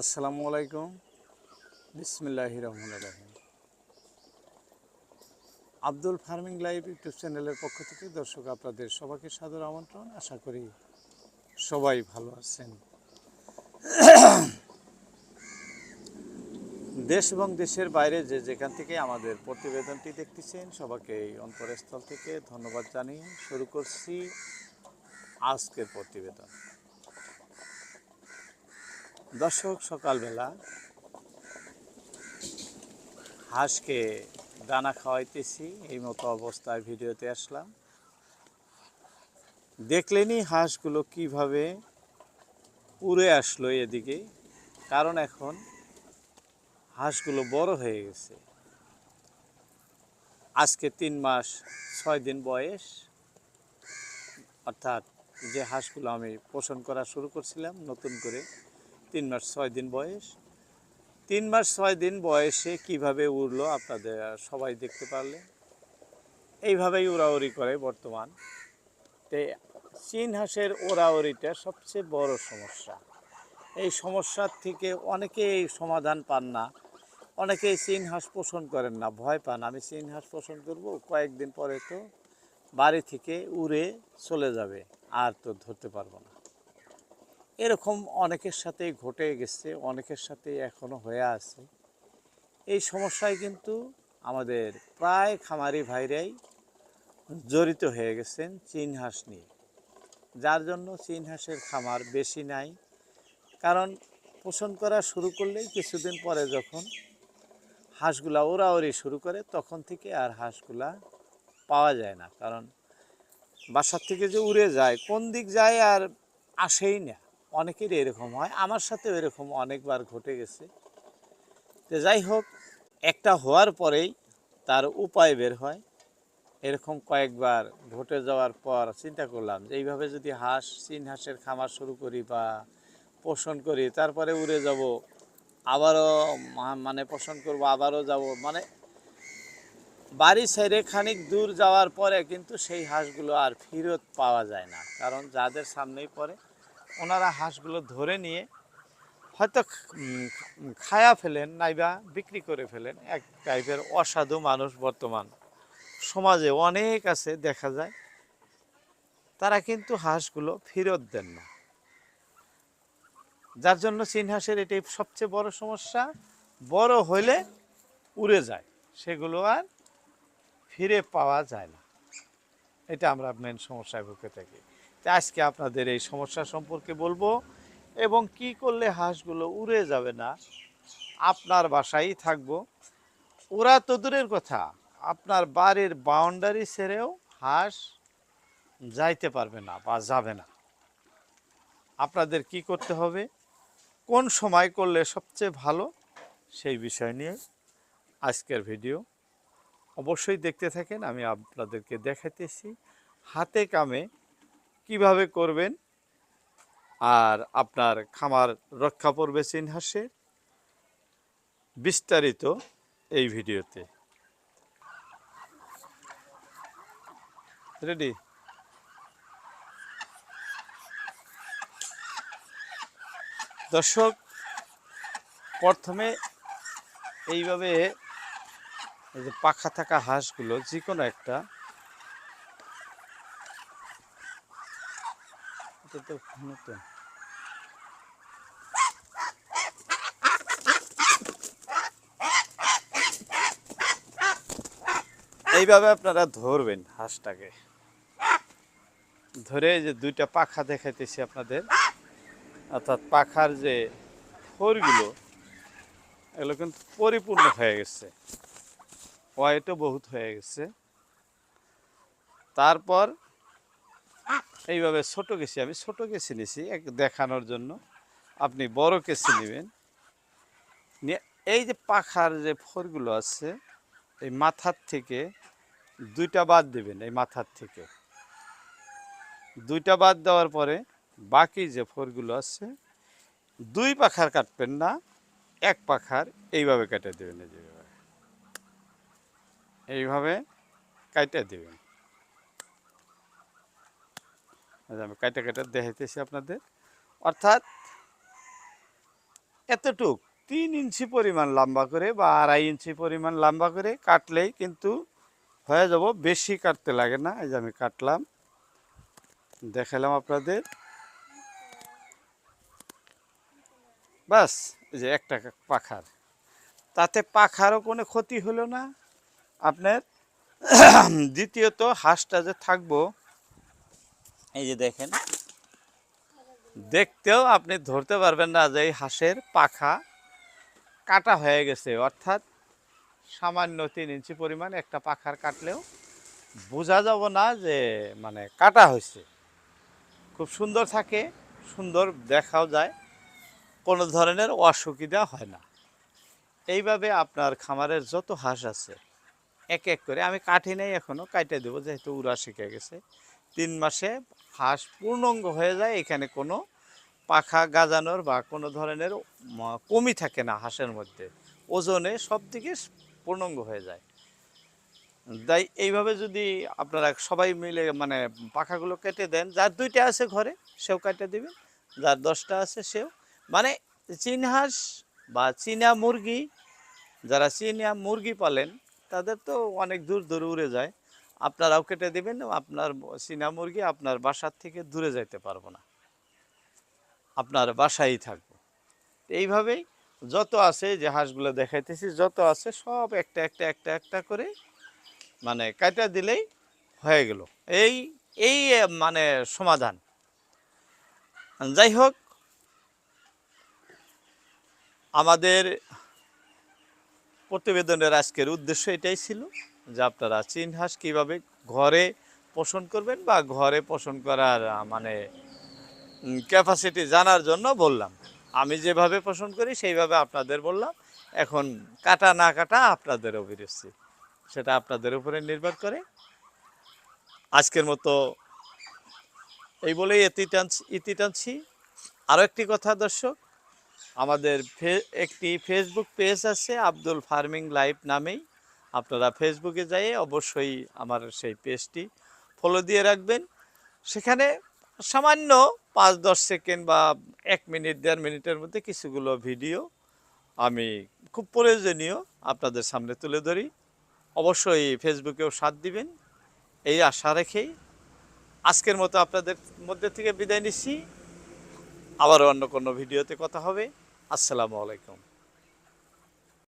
আসসালামু আলাইকুম। বিসমিল্লাহ রহমান রাহিম। আব্দুল ফার্মিং লাইভ ইউটিউব চ্যানেলের পক্ষ থেকে দর্শক আপনাদের সবাইকে সাদর আমন্ত্রণ। আশা করি সবাই ভালো আছেন। দেশ এবং দেশের বাইরে যে যেখান থেকে আমাদের প্রতিবেদনটি দেখতেছেন, সবাইকে এই অন্তরস্থল থেকে ধন্যবাদ জানিয়ে শুরু করছি আজকের প্রতিবেদন। দর্শক, সকালবেলা হাঁসকে দানা খাওয়াইতেছি, এই মতো অবস্থায় ভিডিওতে আসলাম। দেখলেনি হাঁসগুলো কীভাবে উড়ে আসলো এদিকে, কারণ এখন হাঁসগুলো বড় হয়ে গেছে। আজকে তিন মাস, ছয় দিন বয়স। অর্থাৎ যে হাঁসগুলো আমি পোষণ করা শুরু করছিলাম, নতুন করে তিন মাস ছয় দিন বয়স। তিন মাস ছয় দিন বয়সে কীভাবে উড়লো আপনাদের সবাই দেখতে পারলে? এইভাবেই উড়াউড়ি করে বর্তমান। তো চীন হাঁসের ওড়াউড়িটা সবচেয়ে বড় সমস্যা। এই সমস্যার থেকে অনেকেই সমাধান পান না। অনেকেই চীন হাঁস পোষণ করেন না, ভয় পান। আমি চীন হাঁস পোষণ করব, কয়েকদিন পরে তো বাড়ি থেকে উড়ে চলে যাবে, আর তো ধরতে পারব না। এরকম অনেকের সাথেই ঘটে গেছে, অনেকের সাথে এখনও হয়ে আছে। এই সমস্যায় কিন্তু আমাদের প্রায় খামারি ভাইরাই জড়িত হয়ে গেছেন চীন হাঁস নিয়ে। যার জন্য চীন হাঁসের খামার বেশি নাই। কারণ পোষণ করা শুরু করলেই কিছুদিন পরে যখন হাঁসগুলা ওরাওরি শুরু করে, তখন থেকে আর হাঁসগুলা পাওয়া যায় না। কারণ বাসার থেকে যে উড়ে যায়, কোন দিক যায় আর আসেই না। অনেকেরই এরকম হয়। আমার সাথে এরকম অনেকবার ঘটে গেছে। তো যাই হোক, একটা হওয়ার পরেই তার উপায় বের হয়। এরকম কয়েকবার ঘটে যাওয়ার পর চিন্তা করলাম যে এইভাবে যদি হাঁস, চীন হাঁসের খামার শুরু করি বা পোষণ করি, তারপরে উড়ে যাব, আবারও মানে পোষণ করব, আবারও যাব মানে বাড়ি ছেড়ে খানিক দূর যাওয়ার পরে কিন্তু সেই হাঁসগুলো আর ফেরত পাওয়া যায় না। কারণ যাদের সামনেই পড়ে ওনারা হাঁসগুলো ধরে নিয়ে হয়তো খায়া ফেলেন, নাইবা বিক্রি করে ফেলেন। এক টাইপের অসাধু মানুষ বর্তমান সমাজে অনেক আছে, দেখা যায়। তারা কিন্তু হাঁসগুলো ফেরত দেন না। যার জন্য চীন হাঁসের এটাই সবচেয়ে বড় সমস্যা। বড় হইলে উড়ে যায়। সেগুলো আর ফিরে পাওয়া যায় না। এটা আমরা মেন সমস্যায় ভুগে থাকি। তো আজকে আপনাদের এই সমস্যা সম্পর্কে বলব এবং কি করলে হাঁসগুলো উড়ে যাবে না, আপনার বাসায় থাকব। ওরা তো দূরের কথা, আপনার বাড়ির বাউন্ডারি ছেড়েও হাঁস যাইতে পারবে না বা যাবে না। আপনাদের কি করতে হবে? কোন সময় করলে সবচেয়ে ভালো? সেই বিষয় নিয়ে আজকের ভিডিও অবশ্যই দেখতে থাকেন, আমি আপনাদেরকে দেখাইতেছি। হাতে কামে কীভাবে করবেন আর আপনার খামার রক্ষা পড়বে চীন হাঁসের বিস্তারিত এই ভিডিওতে। রেডি? দর্শক, প্রথমে এইভাবে এই যে পাখা থাকা হাঁসগুলো যে কোনো একটা এইভাবে আপনারা ধরবেন হাঁসটাকে। ধরে যে দুইটা পাখা দেখাইতেছি আপনাদের। অর্থাৎ পাখার যে ফোরগুলো এগুলো কিন্তু পরিপূর্ণ হয়ে গেছে। ওয়াইটও বহুত হয়ে গেছে। তারপর এইভাবে ছোট কেসি আমি ছোট কেসি নিছি এক দেখানোর জন্য। আপনি বড় কেসি নেবেন। নিয়ে এই যে পাখার যে ফোরগুলো আছে, এই মাথার থেকে দুইটা বাদ দেবেন, এই মাথার থেকে। দুইটা বাদ দেওয়ার পরে বাকি যে ফোরগুলো আছে, দুই পাখার কাটবেন না, এক পাখার এইভাবে কেটে দেবেন এই এইভাবে কাটে দেবেন। আমি কাটে কাটে দেখাইতেছি আপনাদের। অর্থাৎ এতটুক, তিন ইঞ্চি পরিমাণ লম্বা করে বা আড়াই ইঞ্চি পরিমাণ লম্বা করে কাটলেই কিন্তু হয়ে যাব, বেশি কাটতে লাগে না। এই যে আমি কাটলাম। দেখালাম আপনাদের। বাস, এই যে একটা পাখার। তাতে পাখারও কোনো ক্ষতি হলো না। আপনার দ্বিতীয়ত হাঁসটা যে থাকব, এই যে দেখেন, দেখতেও আপনি ধরতে পারবেন না যে এই হাঁসের পাখা কাটা হয়ে গেছে। অর্থাৎ সামান্য তিন ইঞ্চি পরিমাণ একটা পাখার কাটলেও বোঝা যাব না যে মানে কাটা হয়েছে। খুব সুন্দর থাকে, সুন্দর দেখাও যায়, কোনো ধরনের অসুবিধা হয় না। এইভাবে আপনার খামারের যত হাঁস আছে এক এক করে। আমি কাঠি নেই এখনও কাটে দেবো, যেহেতু উড়া শিখে গেছে। তিন মাসে হাঁস পূর্ণাঙ্গ হয়ে যায়, এখানে কোনো পাখা গাজানোর বা কোনো ধরনের কমি থাকে না হাঁসের মধ্যে। ওজনে সব দিকে পূর্ণাঙ্গ হয়ে যায়। তাই এইভাবে যদি আপনারা সবাই মিলে মানে পাখাগুলো কেটে দেন, যার দুইটা আছে ঘরে, সেও কেটে দিবেন যার দশটা আছে সেও। মানে চীন হাঁস বা চীনা মুরগি, যারা চীনা মুরগি পালেন তাদের তো অনেক দূর দূরে উড়ে যায়। আপনারাও কেটে দেবেন, আপনার চীনা মুরগি আপনার বাসার থেকে দূরে যাইতে পারব না। আপনার বাসায় থাকব। এইভাবেই যত আছে যে হাঁসগুলো দেখাইতেছি, যত আছে সব একটা একটা একটা একটা করে মানে কাটা দিলেই হয়ে গেল। এই এই মানে সমাধান। যাই হোক, আমাদের প্রতিবেদনের আজকের উদ্দেশ্য এটাই ছিল যে আপনারা চীন হাঁস কীভাবে ঘরে পোষণ করবেন বা ঘরে পোষণ করার মানে ক্যাপাসিটি জানার জন্য বললাম। আমি যেভাবে পোষণ করি সেইভাবে আপনাদের বললাম। এখন কাটা না কাটা আপনাদের অভিরুচি, সেটা আপনাদের উপরে নির্ভর করে। আজকের মতো এই বলেই ইতি টানছি আরও একটি কথা দর্শক আমাদের ফে- একটি ফেসবুক পেজ আছে, আব্দুল ফার্মিং লাইভ নামেই। আপনারা ফেসবুকে যাই অবশ্যই আমার সেই পেজটি ফলো দিয়ে রাখবেন। সেখানে সামান্য পাঁচ, দশ সেকেন্ড বা এক মিনিট দেড় মিনিটের মধ্যে কিছুগুলো ভিডিও আমি খুব প্রয়োজনীয় আপনাদের সামনে তুলে ধরি। অবশ্যই ফেসবুকেও সাথ দিবেন। এই আশা রেখেই আজকের মতো আপনাদের মধ্যে থেকে বিদায় নিচ্ছি। আবারও অন্য কোনো ভিডিওতে কথা হবে। আসসালামু আলাইকুম।